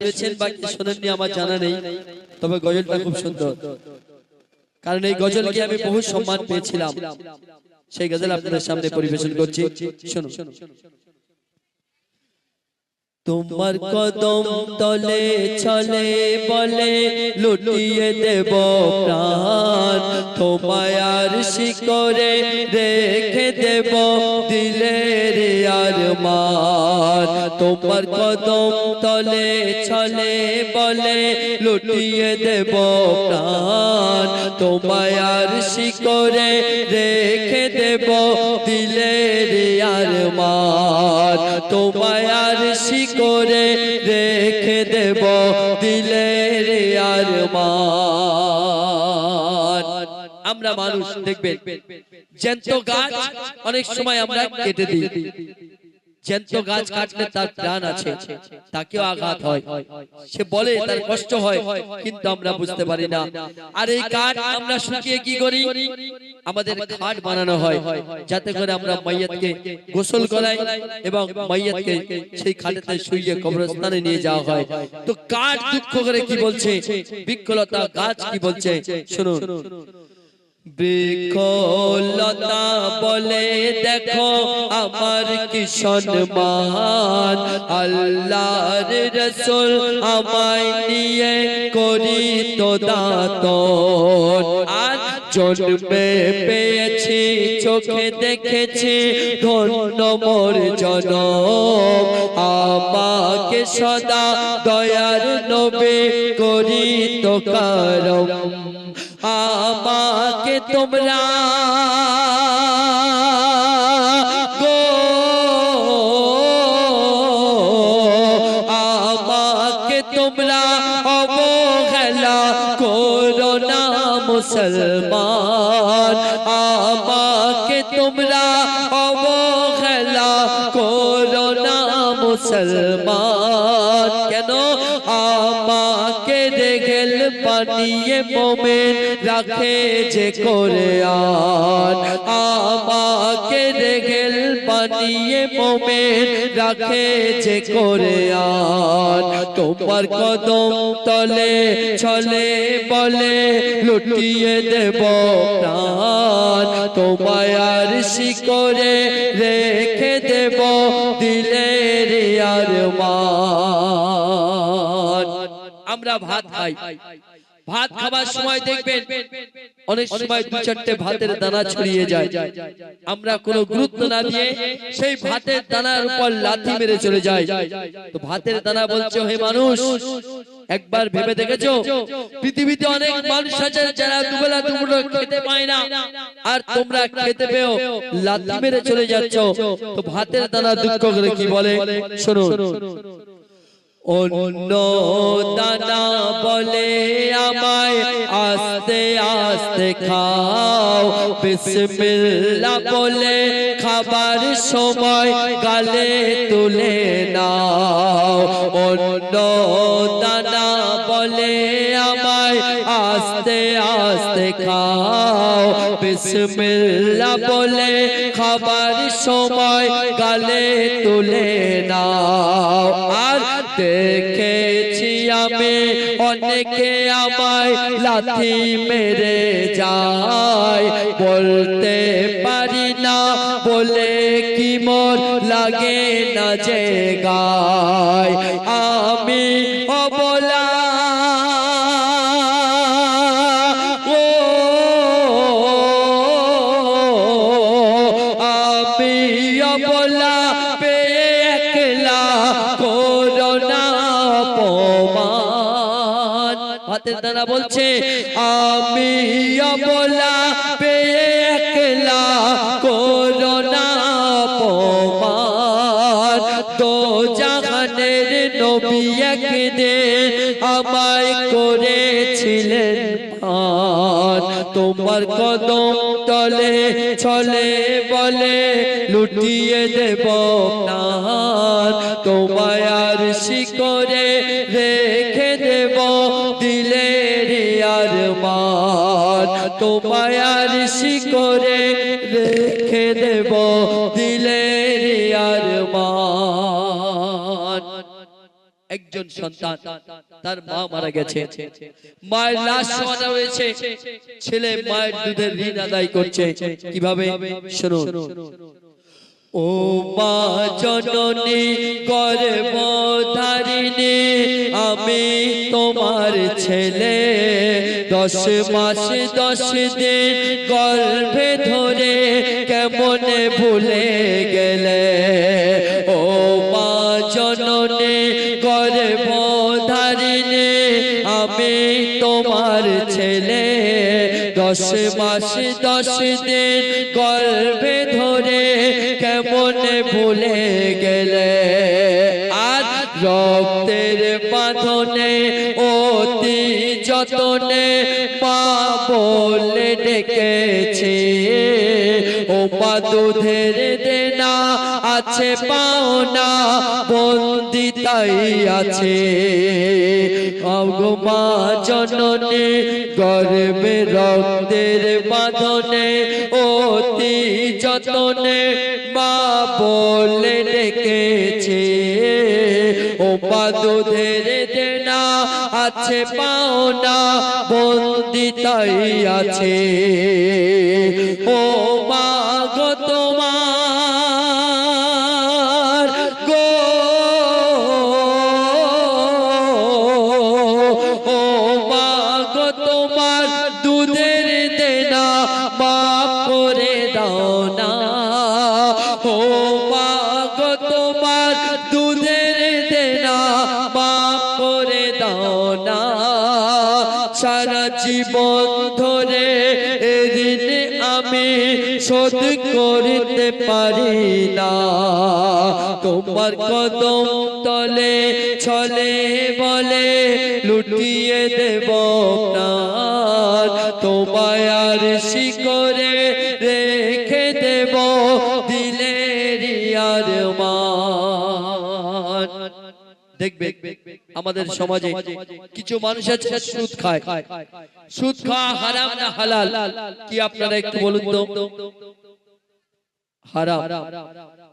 শুনেছেন বা শোনেননি আমার জানা নেই তবে গজলটা খুব সুন্দর। কারণ এই গজলকে আমি বহু সম্মান পেয়েছিলাম। সেই গজল আপনাদের সামনে পরিবেশন করছি। শুনুন। তোমার কদম তলে চলে বলে লুটিয়ে দেব প্রাণ। তোমায় আর শিকরে রেখে দেব দিলের আর মান। তোমার কদম তলে চলে বলে লুটিয়ে দেব প্রাণ। তোমায় আর শিকরে রেখে দেব দিলের আর মান। তোমায় আর শিকরে রেখে দেব দিলের আর মান। আমরা মানুষ দেখবেন জ্যান্ত গাছ অনেক সময় আমরা কেটে দিই। জ্যান্ত গাছ কাটলে তার প্রাণ আছে। তাকেও আঘাত হয়। সে বলে তার কষ্ট হয়। কিন্তু আমরা বুঝতে পারি না। আর এই কাঠ আমরা শুকিয়ে কি করি? আমাদের খাট বানানো হয়। যাতে করে আমরা মাইয়াতকে গোসল করাই এবং মাইয়াতকে সেই খাটেতে শুইয়ে কবরস্থানে নিয়ে যাওয়া হয়। তো কাঠ দুঃখ করে কি বলছে? বৃক্ষলতা গাছ কি বলছে? শুনুন। বৃক্ষলতা বলে দেখো আমার কি সম্মান? আল্লাহর রসুল আমায় নিয়ে করি তো দাঁত জন্মে পেয়েছি, চোখে দেখেছি, ধন্য মোর জনম। আমাকে সদা দয়ার নবে করি তো কারম আমাকে তোমরা গো আমাকে তোমরা অবহেলা করো না মুসলমান আমাকে তোমরা বানিয়ে মোমেন রাখে যে করে আন আমাকে রেগেল বানিয়ে মোমেন রাখে যে করে আন তোমার কদম তলে চলে বলে লুটিয়ে দেব প্রাণ। তোমায় আর শিকরে রেখে দেব দিলের আর মান। আমরা ভাত খাই। ভাত খাবার সময় দেখবেন অনেক সময় দু চারটে ভাতের দানা ছড়িয়ে যায়। আমরা কোনো গুরুত্ব না দিয়ে সেই ভাতের দানার উপর লাথি মেরে চলে যায়। তো ভাতের দানা বলছে হে মানুষ একবার ভেবে দেখেছ? পৃথিবীতে অনেক মানুষ আছে যারা দুবেলা দুপুর খেতে পায় না। আর তোমরা খেতে পেও লাথি মেরে চলে যাচ্ছ। তো ভাতের দানা দুঃখ করে কি বলে? শুনুন অন্য দানা বলে আমায় আস্তে আস্তে খাও। বিসমিল্লাহ বলে খাবার সময় গালে তুলে নাও। অন্য দানা বলে আমায় আস্তে আস্তে খাও। বিসমিল্লাহ বলে খাবার সময় গালে তুলে নাও। আর দেখেছি আমি অনেকে আমায় লাথি মেরে যায়। বলতে পারি না বলে কি মোর লাগে না যে গায়। আমি হাতের দ্বারা বলছে আমি পেয়ে একলা করোনা তো জাহানের নবী একদিন আমায় করেছিলেন তোমার কদম তলে চলে বলে লুটিয়ে দেব প্রাণ। তোমায় আর শিকরে আর শিকরে রেখে দেব দিলের আর একজন সন্তান, তার মা মারা গেছে। মায়ের লাশ সমানা রয়েছে ছেলে মায়ের দুধের ঋণ আদায় করছে। কীভাবে? শুনুন। ও মা জননী, গর্ভধারিণী, আমি তোমার ছেলে। দশ মাস, দশ দিন গর্ভে ধরে কেমন ভুলে গেলে? ও মা জননী, গর্ভধারিণী, আমি তোমার ছেলে। দশ মাস, দশ দিন গর্ভে ধরে কেমন ভুলে গেলে? আর রক্তের বাঁধনে অতি যতনে পা বলে ডেকেছে, ও পা দুধের দেনা আছে, পাওনা বন্দি তাই আছে। অগমা জননে, গর্বে রক্তের বাঁধনে, অতি যতনে মা বলে ডেকেছে, ও পা দুধের আছে পাওনা বন্দি তাই আছে। ও মা গো তোমার গো। ও মা তোমার দুধের দেনা মাফ করে দাও না। ও শোধ করতে পারি না। তোমার কদম তলে ছলে বলে লুটিয়ে দেব না। তোমায় আর শিকরে রেখে দেব দিলের আর মান দেখবে, আমাদের সমাজে কিছু মানুষ আছে, সুদ খায়। সুদ খাওয়া হারাম না, হালাল। কি আপনারা একটু বলুন তো?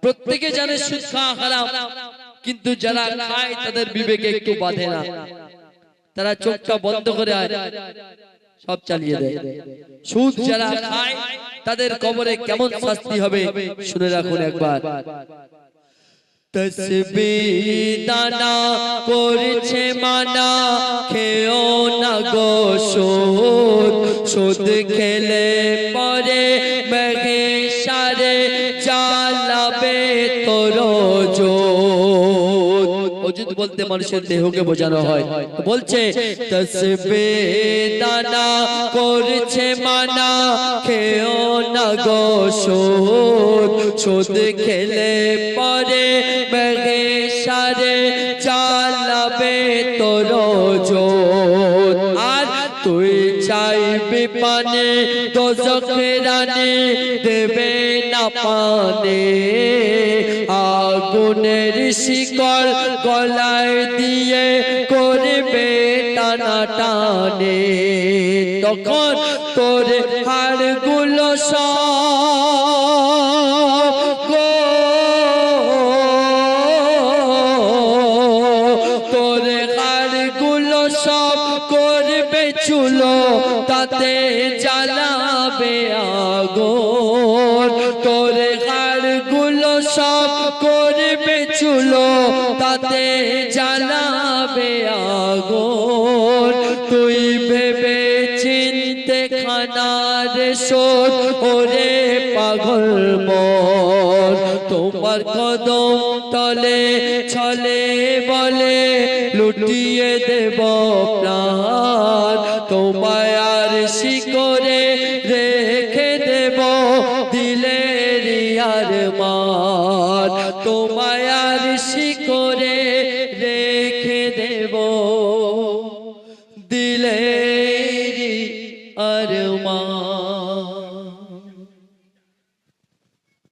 প্রত্যেকে জানে সুদ খাওয়া হারাম, কিন্তু যারা খায় তাদের বিবেকে একটু বাঁধে না। তারা চোখটা বন্ধ করে সব চালিয়ে দেয়। সুদ যারা খায়, তাদের কবরে কেমন শাস্তি হবে, শুনে রাখুন একবার। তসবি দানা করছে মানা, খেও না গো সুদ। সুদ খেলে অজুদ বলতে মানুষের দেহকে বোঝানো হয়। বলছে, তসবে দানা করছে মানা, খেও না গো সুদ। সুদ খেলে পরে মেঘে সারে চালাবে তোর জোত। আর তুই চাইবি পানে দোজখে রানে দেবে না পানে। শিকল গলায় দিয়ে করবে টানা টানে। তখন তোর হাড়গুলো সব তোর হাড়গুলো সব করবে চুলো, তাতে জ্বালাবে আগুন। সব করবে চুলো, তাতে জ্বালাবে আগুন। তুই ভেবে চিনতে খানার সোর ওরে পাগল মন। তোমার কদম তলে ছলে বলে লুটিয়ে দেব প্রাণ। তোমায় আর শিকরে রেখে দেব দিলের আর মান তোমায়